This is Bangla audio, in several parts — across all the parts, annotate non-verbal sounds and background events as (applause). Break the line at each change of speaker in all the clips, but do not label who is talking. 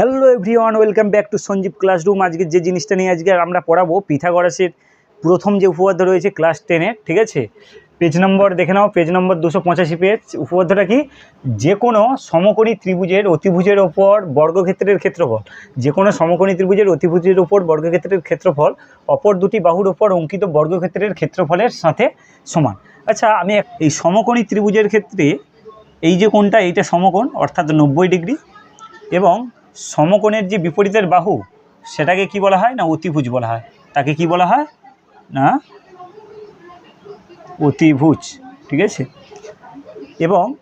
Hello everyone, welcome back to Sanjeev classroom. আজকে যে জিনিসটা নিয়ে আজকে আমরা পড়াবো, পিথাগরাসের প্রথম যে উপপাদ্য রয়েছে ক্লাস টেনের ঠিক আছে? পেজ নম্বর দেখে নাও পেজ নম্বর দুশো পঁচাশি পেজ উপপাদ্যটা কি? যে কোনো সমকোণী ত্রিভুজের অতিভুজের ওপর বর্গক্ষেত্রের ক্ষেত্রফল যে কোনো সমকোণী ত্রিভুজের অতিভুজের ওপর বর্গক্ষেত্রের ক্ষেত্রফল, অপর দুটি বাহুর ওপর অঙ্কিত বর্গক্ষেত্রের ক্ষেত্রফলের সাথে সমান। আচ্ছা আমি এই সমকোণী ত্রিভুজের ক্ষেত্রে এই যে কোণটা, এইটা সমকোণ, অর্থাৎ নব্বই ডিগ্রি এবং সমকোণের যে বিপরীতের বাহু, সেটাকে কি বলা হয় না, অতিভুজ বলা হয়? তাকে কি বলা হয় না? অতিভুজ, ঠিক আছে? এবং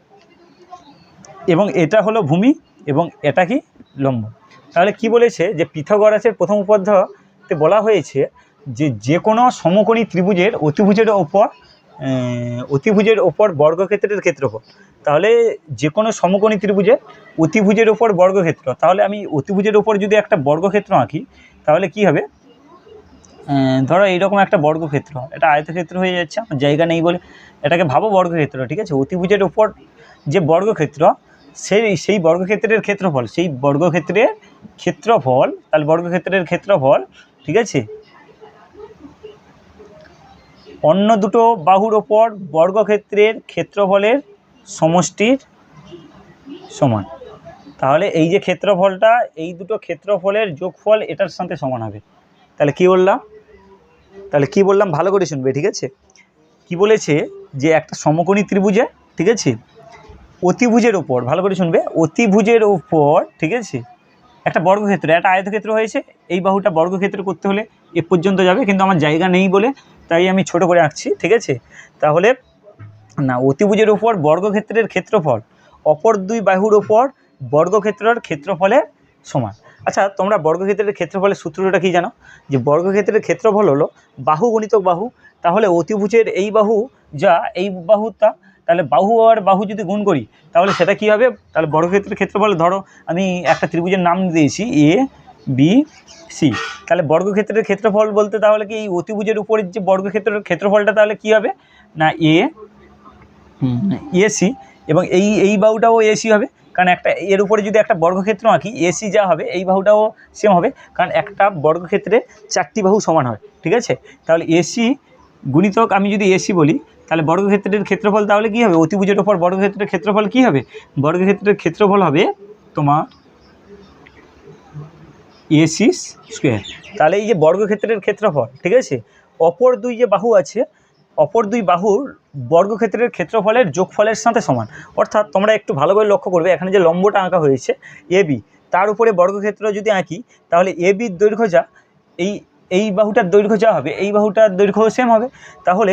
এবং এটা হলো ভূমি এবং এটা কি লম্ব। তাহলে কি বলেছে যে পিথাগোরাসের প্রথম উপপাদ্যতে বলা হয়েছে যে যে কোনো সমকোণী ত্রিভুজের অতিভুজের ওপর অতিভুজের ওপর বর্গক্ষেত্রের ক্ষেত্রফল। তাহলে যে কোনো সমকোণী ত্রিভুজের অতিভুজের ওপর বর্গক্ষেত্র, তাহলে আমি অতিভুজের ওপর যদি একটা বর্গক্ষেত্র আঁকি, তাহলে কি হবে? ধরো এইরকম একটা বর্গক্ষেত্র, এটা আয়তক্ষেত্র হয়ে যাচ্ছে, আমার জায়গা নেই বলে এটাকে ভাবো বর্গক্ষেত্র, ঠিক আছে? অতিভুজের ওপর যে বর্গক্ষেত্র, সেই সেই বর্গক্ষেত্রের ক্ষেত্রফল, সেই বর্গক্ষেত্রের ক্ষেত্রফল, তাহলে বর্গক্ষেত্রের ক্ষেত্রফল, ঠিক আছে? অন্য দুটো বাহুর ওপর বর্গক্ষেত্রের ক্ষেত্রফলের সমষ্টির সমান। তাহলে এই যে ক্ষেত্রফলটা, এই দুটো ক্ষেত্রফলের যোগফল এটার সাথে সমান হবে। তাহলে কি বললাম? তাহলে কি বললাম? ভালো করে শুনবে, ঠিক আছে? কি বলেছে যে একটা সমকোণী ত্রিভুজে, ঠিক আছে? অতিভুজের ওপর ভালো করে শুনবে, অতিভুজের ওপর ঠিক আছে? একটা বর্গক্ষেত্র, একটা আয়তক্ষেত্র হয়েছে, এই বাহুটা বর্গক্ষেত্র করতে হলে এ পর্যন্ত যাবে, কিন্তু আমার জায়গা নেই বলে, তাই আমি ছোট করে আঁকছি, ঠিক আছে? তাহলে না, অতিভুজের উপর বর্গক্ষেত্রের ক্ষেত্রফল, অপর দুই বাহুর ওপর বর্গক্ষেত্রের ক্ষেত্রফলের সমান। আচ্ছা তোমরা বর্গক্ষেত্রের ক্ষেত্রফলের সূত্রটা কি জানো? যে বর্গক্ষেত্রের ক্ষেত্রফল হলো বাহু গণিতক বাহু, তাহলে অতিভুজের এই বাহু যা, এই বাহুটা, তাহলে বাহু আর বাহু যদি গুণ করি, তাহলে সেটা কি হবে? তাহলে বর্গক্ষেত্রের ক্ষেত্রফল, ধরো আমি একটা ত্রিভুজের নাম দিয়েছি এ বি সি তাহলে বর্গক্ষেত্রের ক্ষেত্রফল বলতে তাহলে কি এই অতিভুজের উপরের যে বর্গক্ষেত্রের ক্ষেত্রফলটা তাহলে কি হবে? না এ এসি এবং এই এই বাহুটাও এসি হবে। কারণ একটা, এর উপরে যদি একটা বর্গক্ষেত্র আঁকি এসি যা হবে, এই বাহুটাও সেম হবে। কারণ একটা বর্গক্ষেত্রে চারটি বাহু সমান হয়, ঠিক আছে? তাহলে এসি গুণিতক আমি যদি এসি বলি, তাহলে বর্গক্ষেত্রের ক্ষেত্রফল তাহলে কী হবে? অতিভুজের ওপর বর্গক্ষেত্রের ক্ষেত্রফল কী হবে? বর্গক্ষেত্রের ক্ষেত্রফল হবে তোমার এসি স্কোয়ার তাহলে এই যে বর্গক্ষেত্রের ক্ষেত্রফল, ঠিক আছে? অপর দুই যে বাহু আছে অপর দুই বাহুর বর্গক্ষেত্রের ক্ষেত্রফলের যোগফলের সাথে সমান। অর্থাৎ তোমরা একটু ভালো করে লক্ষ্য করবে, এখানে যে লম্বটা আঁকা হয়েছে, এ বি, তার উপরে বর্গক্ষেত্র যদি আঁকি, তাহলে এ বির দৈর্ঘ্য যা, এই এই বাহুটার দৈর্ঘ্য যা হবে, এই বাহুটার দৈর্ঘ্য সেম হবে। তাহলে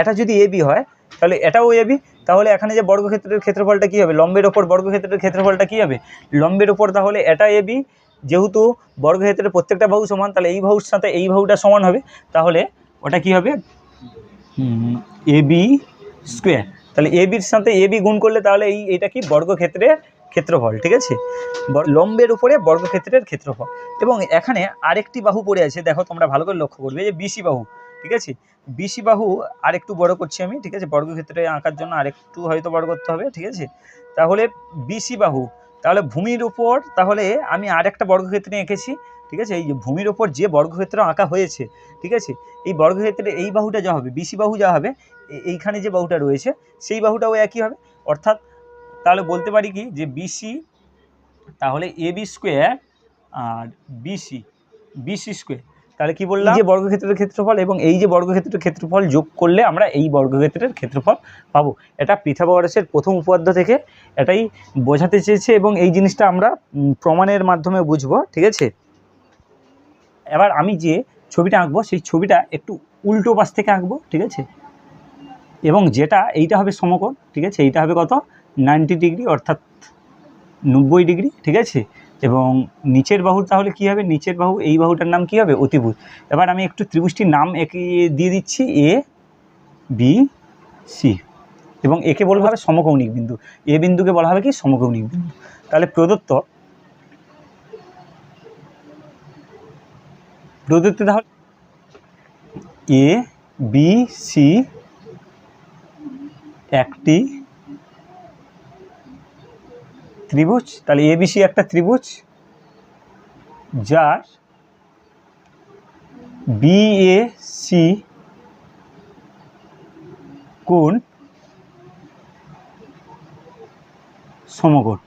এটা যদি এ বি হয়, তাহলে এটাও এ বি, তাহলে এখানে যে বর্গক্ষেত্রের ক্ষেত্রফলটা কী হবে, লম্বের ওপর বর্গক্ষেত্রের ক্ষেত্রফলটা কী হবে? লম্বের ওপর তাহলে এটা এ বি, যেহেতু বর্গক্ষেত্রের প্রত্যেকটা বাহু সমান, তাহলে এই বাহুর সাথে এই বাহুটা সমান হবে, তাহলে ওটা কি হবে? A B square. তাহলে এ বির সাথে এ বি গুণ করলে তাহলে এই এটা কি? বর্গক্ষেত্রের ক্ষেত্রফল, ঠিক আছে? বর- লম্বের উপরে বর্গক্ষেত্রের ক্ষেত্রফল। এবং এখানে আরেকটি বাহু পড়ে আছে, দেখো তোমরা ভালো করে লক্ষ্য করবে যে বিসি বাহু, ঠিক আছে? বিসি বাহু আরেকটু বড় করছি আমি, ঠিক আছে? বর্গক্ষেত্রে আঁকার জন্য আরেকটু হয়তো বড় করতে হবে, ঠিক আছে? তাহলে বিসি বাহু, তাহলে ভূমির উপর তাহলে আমি আরেকটা বর্গক্ষেত্রে এঁকেছি ঠিক আছে? এই যে ভূমির ওপর যে বর্গক্ষেত্র আঁকা হয়েছে, ঠিক আছে? এই বর্গক্ষেত্রে এই বাহুটা যা হবে বিসি বাহু যা হবে এইখানে যে বাহুটা রয়েছে, সেই বাহুটাও একই হবে। অর্থাৎ তাহলে বলতে পারি কি যে বিসি তাহলে এ বি স্কোয়ার আর বিসি বিসি স্কোয়ার তাহলে কি বললাম? যে বর্গক্ষেত্রের ক্ষেত্রফল এবং এই যে বর্গক্ষেত্রের ক্ষেত্রফল যোগ করলে আমরা এই বর্গক্ষেত্রের ক্ষেত্রফল পাবো। এটা পিথাগোরাসের প্রথম উপপাদ্য থেকে এটাই বোঝাতে চেয়েছে এবং এই জিনিসটা আমরা প্রমাণের মাধ্যমে বুঝব, ঠিক আছে? এবার আমি যে ছবিটা আঁকবো, সেই ছবিটা একটু উল্টো পাশ থেকে আঁকবো, ঠিক আছে? এবং যেটা, এইটা হবে সমকোণ, ঠিক আছে? এইটা হবে কত? নাইনটি ডিগ্রি, অর্থাৎ নব্বই ডিগ্রি, ঠিক আছে? এবং নিচের বাহু তাহলে কি হবে? নিচের বাহু, এই বাহুটার নাম কি হবে? অতিভুজ। এবার আমি একটু ত্রিভুজটির নাম একে দিয়ে দিচ্ছি, এ, বি, সি। এবং একে বলা হবে সমকৌণিক বিন্দু। এ বিন্দুকে বলা হবে কি? সমকৌণিক বিন্দু। তাহলে প্রদত্ত প্রদত্ত তাহলে এ বি সি একটি ত্রিভুজ। তাহলে এবিসি একটা ত্রিভুজ, যার বিএসি কোণ সমকোণ।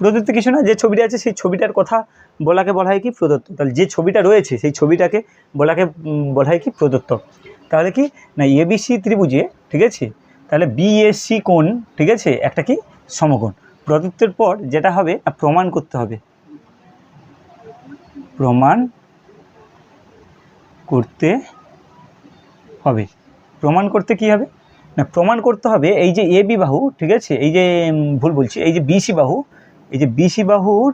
প্রদত্ত কিছু না যে ছবিটা আছে সেই ছবিটার কথা বলাকে বলা হয় কি প্রদত্ত। তাহলে যে ছবিটা রয়েছে, সেই ছবিটাকে বলাকে বলা হয় কি প্রদত্ত। তাহলে কি? না এবিসি ত্রিভুজে, ঠিক আছে? তাহলে বিএসসি কোণ, ঠিক আছে? একটা কি? সমকোণ। প্রদত্তের পর যেটা হবে প্রমাণ করতে হবে। প্রমাণ করতে হবে। প্রমাণ করতে কি হবে? না, প্রমাণ করতে হবে এই যে এ বাহু, ঠিক আছে? এই যে ভুল বলছি, এই যে বিসি বাহু, এই যে বিসি বাহুর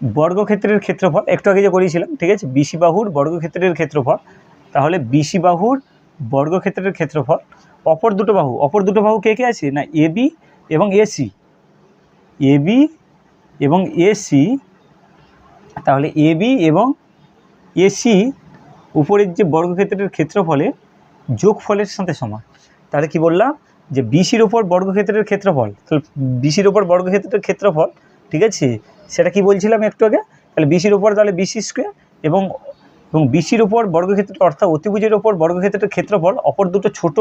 বর্গক্ষেত্রের ক্ষেত্রফল, একটু আগে যে করিয়েছিলাম, ঠিক আছে? বিসি বাহুর বর্গক্ষেত্রের ক্ষেত্রফল, তাহলে বিসি বাহুর বর্গক্ষেত্রের ক্ষেত্রফল, অপর দুটো বাহু, অপর দুটো বাহু কে কে আছে? না এবি এবং এসি এবি এবং এসি তাহলে এবি এবং এসি উপরের যে বর্গক্ষেত্রের ক্ষেত্রফলের যোগফলের সাথে সমান। তাহলে কি বললাম? যে বিসির ওপর বর্গক্ষেত্রের ক্ষেত্রফল, তাহলে বিসির ওপর বর্গক্ষেত্রের ক্ষেত্রফল, ঠিক আছে? সেটা কি বলছিলাম একটু আগে? তাহলে বিসির উপর, তাহলে বিসি স্কোয়ার এবং এবং বিসির উপর বর্গক্ষেত্র, অর্থাৎ অতিভুজের ওপর বর্গক্ষেত্রের ক্ষেত্রফল, অপর দুটো ছোট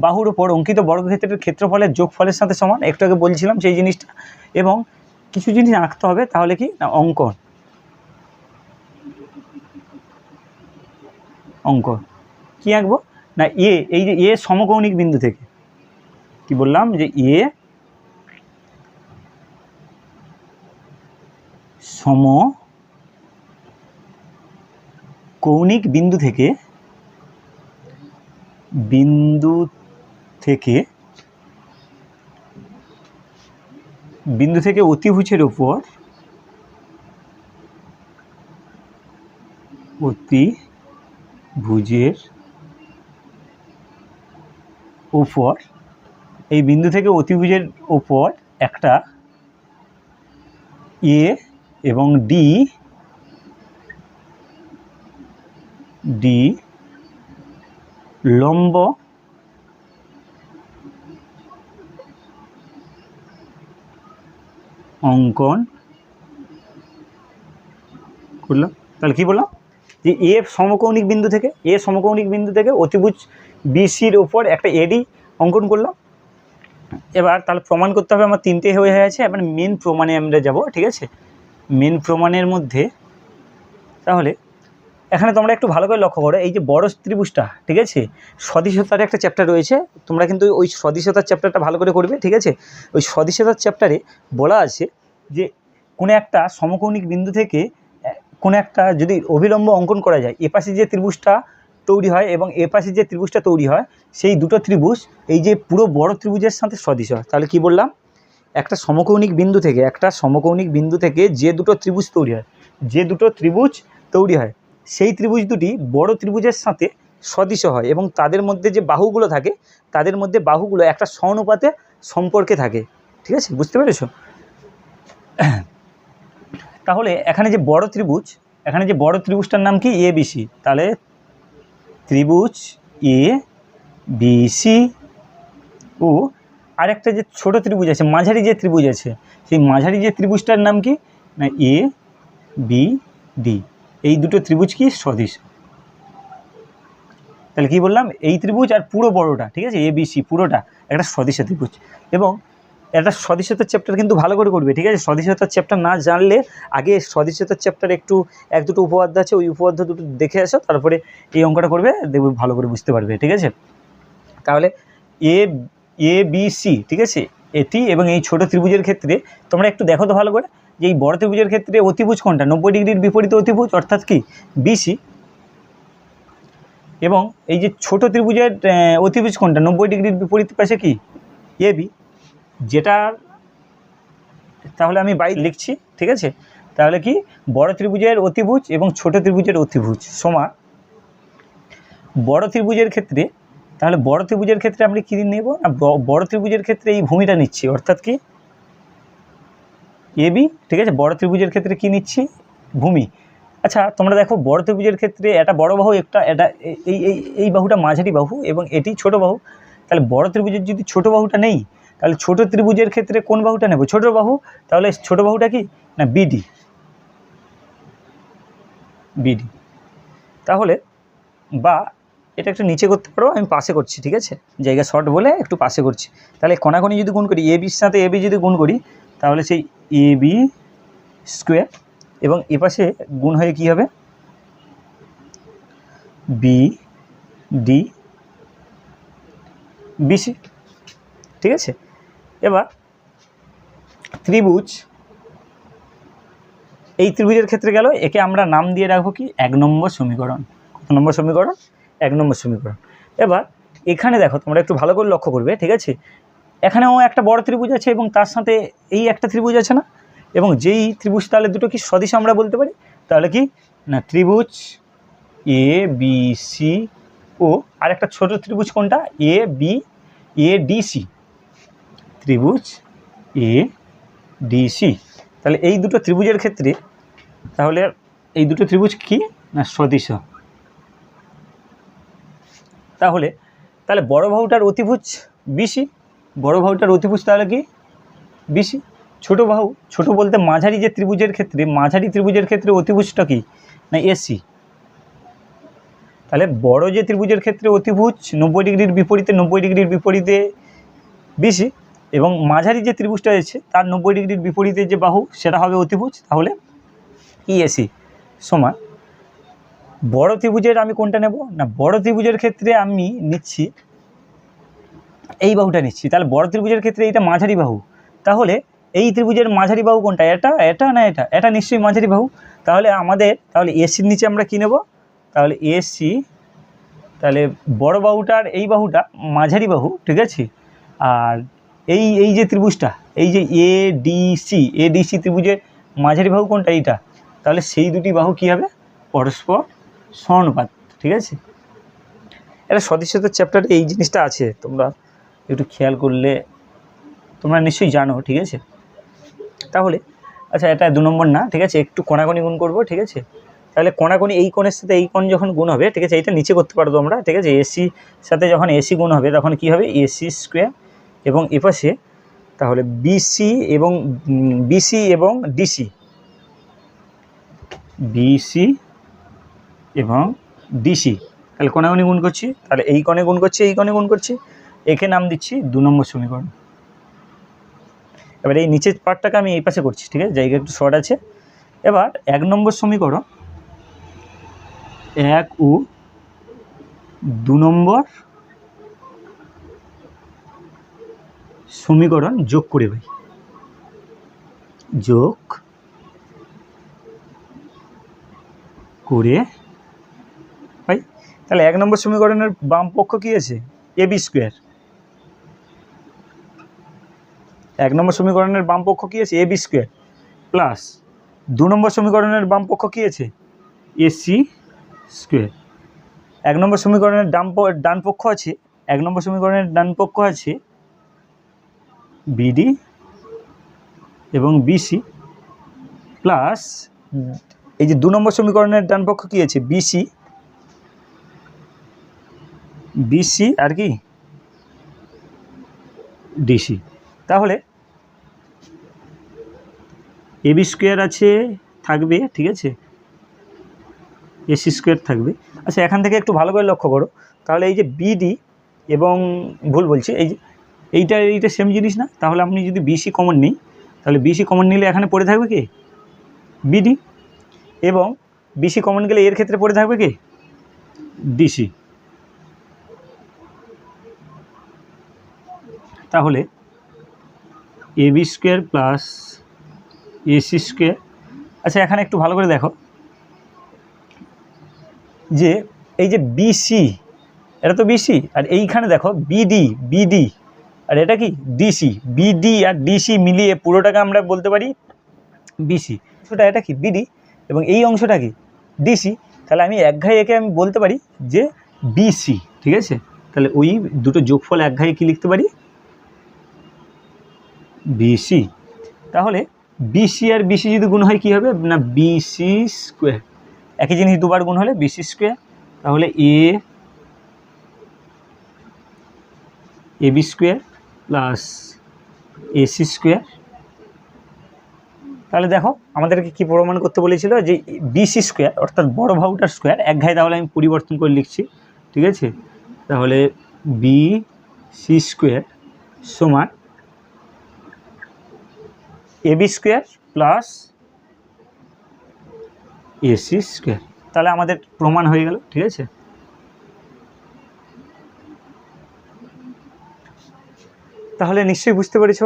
বাহুর উপর অঙ্কিত বর্গক্ষেত্রের ক্ষেত্রফলের যোগফলের সাথে সমান। একটু আগে বলছিলাম সেই জিনিসটা। এবং কিছু জিনিস আঁকতে হবে, তাহলে কি? না, অঙ্কন। অঙ্কন। কী আঁকবো? না এ এই যে এ সমকৌণিক বিন্দু থেকে। কি বললাম? যে এ সম কৌণিক বিন্দু থেকে বিন্দু থেকে বিন্দু থেকে অতিভুজের ওপর অতিভুজের ওপর এই বিন্দু থেকে অতিভুজের ওপর একটা এ এবং ডি ডি লম্ব অঙ্কন করলাম তাহলে কি বললাম? যে এ সমকৌণিক বিন্দু থেকে এ সমকৌণিক বিন্দু থেকে অতিভুজ বিসির ওপর একটা এডি অঙ্কন করলাম। এবার তাহলে প্রমাণ করতে হবে, আমার তিনটে হয়ে গেছে এবার মেন প্রমাণে আমরা যাব, ঠিক আছে? মেন প্রমাণের মধ্যে, তাহলে এখানে তোমরা একটু ভালো করে লক্ষ্য করো, এই যে বড় ত্রিভুজটা, ঠিক আছে? সদিশতার একটা চ্যাপ্টার রয়েছে, তোমরা কিন্তু ওই সদিশতার চ্যাপ্টারটা ভালো করে করবে, ঠিক আছে? ওই সদিশতার চ্যাপ্টারে বলা আছে যে, কোনো একটা সমকৌণিক বিন্দু থেকে, কোনো একটা যদি অবিলম্ব অঙ্কন করা যায় এপাশে যে ত্রিভুজটা তৈরি হয় এবং এপাশে যে ত্রিভুজটা তৈরি হয়, সেই দুটো ত্রিভুজ, এই যে পুরো বড় ত্রিভুজের সাথে সদৃশ হয়। তাহলে কি বললাম? একটা সমকৌণিক বিন্দু থেকে, একটা সমকৌণিক বিন্দু থেকে যে দুটো ত্রিভুজ তৈরি হয়, যে দুটো ত্রিভুজ তৈরি হয়, সেই ত্রিভুজ দুটি বড় ত্রিভুজের সাথে সদৃশ হয় এবং তাদের মধ্যে যে বাহুগুলো থাকে, তাদের মধ্যে বাহুগুলো একটা সমানুপাতে সম্পর্কে থাকে। ঠিক আছে? বুঝতে পেরেছ? (clears throat) তাহলে এখানে যে বড় ত্রিভুজ, এখানে যে বড় ত্রিভুজটার নাম কি? এ বিসি তাহলে ত্রিভুজ এ বিসি ও আরেকটা যে ছোট ত্রিভুজ আছে, মাঝারি যে ত্রিভুজ আছে, সেই মাঝারি যে ত্রিভুজটার নাম কি? না, এ, বি, ডি। এই দুটো ত্রিভুজ কি? সদৃশ। তাহলে কি বললাম? এই ত্রিভুজ আর পুরো বড়টা, ঠিক আছে? এ, বি, সি, পুরোটা একটা সদৃশ ত্রিভুজ। এবং একটা সদৃশতার চ্যাপ্টার কিন্তু ভালো করে করবে, ঠিক আছে? সদৃশতার চ্যাপ্টার না জানলে আগে সদৃশতার চ্যাপ্টার একটু, এক দুটো উপপাদ্য আছে, ওই উপপাদ্য দুটো দেখে আসো তারপরে এই অঙ্কটা করবে, দেখবে ভালো করে বুঝতে পারবে, ঠিক আছে? তাহলে এ এ বি সি ঠিক আছে? এটি এবং এই ছোট ত্রিভুজের ক্ষেত্রে তোমরা একটু দেখো তো ভালো করে যে এই বড় ত্রিভুজের ক্ষেত্রে অতিভুজ কোনটা? নব্বই ডিগ্রির বিপরীত অতিভুজ, অর্থাৎ কি? বিসি এবং এই যে ছোট ত্রিভুজের অতিভুজ কোনটা? নব্বই ডিগ্রির বিপরীত পাশে কি? এ বি যেটা তাহলে আমি বাই লিখছি, ঠিক আছে? তাহলে কি? বড় ত্রিভুজের অতিভুজ এবং ছোট ত্রিভুজের অতিভুজ সমান বড় ত্রিভুজের ক্ষেত্রে তাহলে বড় ত্রিভুজের ক্ষেত্রে আমরা কী নেব? না বড় ত্রিভুজের ক্ষেত্রে এই ভূমিটা নিচ্ছি, অর্থাৎ কি? এবি ঠিক আছে? বড় ত্রিভুজের ক্ষেত্রে কি নিচ্ছি? ভূমি। আচ্ছা তোমরা দেখো, বড় ত্রিভুজের ক্ষেত্রে এটা বড় বাহু, একটা এটা এই এই এই বাহুটা মাঝারি বাহু এবং এটি ছোট বাহু। তাহলে বড় ত্রিভুজের যদি ছোট বাহুটা নেই, তাহলে ছোট ত্রিভুজের ক্ষেত্রে কোন বাহুটা নেব? ছোট বাহু? তাহলে ছোট বাহুটা কি? না, বিডি। বিডি। তাহলে বা এটা একটু নিচে করতে পারো, আমি পাশে করছি, ঠিক আছে? জায়গা শর্ট বলে একটু পাশে করছি। তাহলে কণাকণি যদি গুণ করি, এ বির সাথে এ বি যদি গুণ করি, তাহলে সেই এ বি স্কোয়ার এবং এপাশে গুণ হয়ে কী হবে? বি ডি বিসি ঠিক আছে? এবার ত্রিভুজ, এই ত্রিভুজের ক্ষেত্রে গেল, একে আমরা নাম দিয়ে রাখব কি? এক নম্বর সমীকরণ। কত নম্বর সমীকরণ? এক নম্বর সমীকরণ। এবার এখানে দেখো, তোমরা একটু ভালো করে লক্ষ্য করবে, ঠিক আছে? এখানেও একটা বড় ত্রিভুজ আছে এবং তার সাথে এই একটা ত্রিভুজ আছে না? এবং যেই ত্রিভুজ, তাহলে দুটো কি সদিশ আমরা বলতে পারি? তাহলে কি? না, ত্রিভুজ এ বি সি ও আর একটা ছোটো ত্রিভুজ কোনটা? A B A D C ত্রিভুজ এ ডি সি তাহলে এই দুটো ত্রিভুজের ক্ষেত্রে, তাহলে এই দুটো ত্রিভুজ কি? না, সদিশ। তাহলে তাহলে বড় বাহুটার অতিভুজ বিসি বড় বাহুটার অতিভুজ তাহলে কি? বিসি ছোট বাহু, ছোট বলতে মাঝারি যে ত্রিভুজের ক্ষেত্রে, মাঝারি ত্রিভুজের ক্ষেত্রে অতিভুজটা কি? না, এসি তাহলে বড় যে ত্রিভুজের ক্ষেত্রে অতিভুজ, নব্বই ডিগ্রির বিপরীতে নব্বই ডিগ্রির বিপরীতে বিসি এবং মাঝারি যে ত্রিভুজটা আছে তার নব্বই ডিগ্রির বিপরীতে যে বাহু, সেটা হবে অতিভুজ, তাহলে ইএসি সমান বড় ত্রিভুজের আমি কোনটা নেব? না, বড় ত্রিভুজের ক্ষেত্রে আমি নিচ্ছি, এই বাহুটা নিচ্ছি। তাহলে বড় ত্রিভুজের ক্ষেত্রে এইটা মাঝারি বাহু। তাহলে এই ত্রিভুজের মাঝারি বাহু কোনটা? এটা এটা না এটা? এটা নিশ্চয়ই মাঝারি বাহু। তাহলে আমাদের, তাহলে এসির নিচে আমরা কী নেব? তাহলে এসি তাহলে বড় বাহুটার এই বাহুটা মাঝারি বাহু, ঠিক আছে? আর এই এই যে ত্রিভুজটা, এই যে A D C A D C ত্রিভুজের মাঝারি বাহু কোনটা? এইটা। তাহলে সেই দুটি বাহু কী হবে? পরস্পর সমানুপাত ঠিক আছে? এটা সদস্যতার চ্যাপ্টারে এই জিনিসটা আছে, তোমরা একটু খেয়াল করলে তোমরা নিশ্চয়ই জানো, ঠিক আছে? তাহলে আচ্ছা এটা দু নম্বর না, ঠিক আছে? একটু কোনাকোনি গুণ করব, ঠিক আছে? তাহলে কোনাকোনি এই কোণের সাথে এই কোণ যখন গুণ হবে, ঠিক আছে? এইটা নিচে করতে পারো তোমরা, ঠিক আছে? এসি সাথে যখন এসি গুণ হবে, তখন কি হবে? এসি স্কোয়ার এবং এপাশে তাহলে বিসি এবং বিসি এবং ডিসি বিসি এবং ডিসি তাহলে কোণে গুণ করছি? তাহলে এই কোণে গুণ করছি, এই কোণে গুণ করছি। একে নাম দিচ্ছি দু নম্বর সমীকরণ। এবার এই নিচের পার্টটাকে আমি এই পাশে করছি, ঠিক আছে? জায়গা একটু শর্ট আছে। এবার এক নম্বর সমীকরণ, এক ও দু নম্বর সমীকরণ যোগ করে ভাই। যোগ করে তাহলে এক নম্বর সমীকরণের বাম পক্ষ কী আছে? A B square. এক নম্বর সমীকরণের বাম পক্ষ কী আছে? A B square. প্লাস দু নম্বর সমীকরণের বাম পক্ষ কী আছে? A C square. এক নম্বর সমীকরণের প- ডান পক্ষ আছে? এক নম্বর সমীকরণের ডান পক্ষ আছে বিডি এবং বিসি প্লাস এই যে দু নম্বর সমীকরণের ডান পক্ষ কী আছে? বিসি বিসি আর কি? ডিসি তাহলে এবি স্কোয়ার আছে, থাকবে, ঠিক আছে? এসি স্কোয়ার থাকবে। আচ্ছা এখান থেকে একটু ভালো করে লক্ষ্য করো। তাহলে এই যে বিডি এবং ভুল বলছি, এই যে এইটা এইটা সেম জিনিস না? তাহলে আপনি যদি বিসি কমন নিই, তাহলে বিসি কমন নিলে এখানে পড়ে থাকবে কি? বিডি এবং বিসি কমন গেলে এর ক্ষেত্রে পড়ে থাকবে কি? ডিসি তাহলে A B square plus AC square. আচ্ছা এখানে একটু ভালো করে দেখো। যে এই যে বিসি এটা তো বিসি আর এইখানে দেখো বিডি বিডি আর এটা কি? ডিসি বিডি আর ডিসি মিলিয়ে পুরোটাকে আমরা বলতে পারি বিসি সেটা এটা কি? বিডি এবং এই অংশটা কি? ডিসি তাহলে আমি এক ঘায়ে একে আমি বলতে পারি যে বিসি ঠিক আছে? তাহলে ওই দুটো যোগফল এক ঘায়ে কী লিখতে পারি? বিসি তাহলে বিসি আর বিসি যদি গুণ হয়, কী হবে? না বিসি স্কোয়ার একই জিনিস দুবার গুণ হলে বিসি স্কোয়ার তাহলে A A B square plus AC square তাহলে দেখো, আমাদেরকে কি প্রমাণ করতে বলেছিল যে বিসি স্কোয়ার অর্থাৎ বড় ভাউটার স্কোয়ার এক ঘায়ে তাহলে আমি পরিবর্তন করে লিখছি, ঠিক আছে? তাহলে বি সি স্কোয়ার সমান AB square plus AC square. তাহলে আমাদের প্রমাণ হয়ে গেল ঠিক আছে? তাহলে নিশ্চয়ই বুঝতে পেরেছ।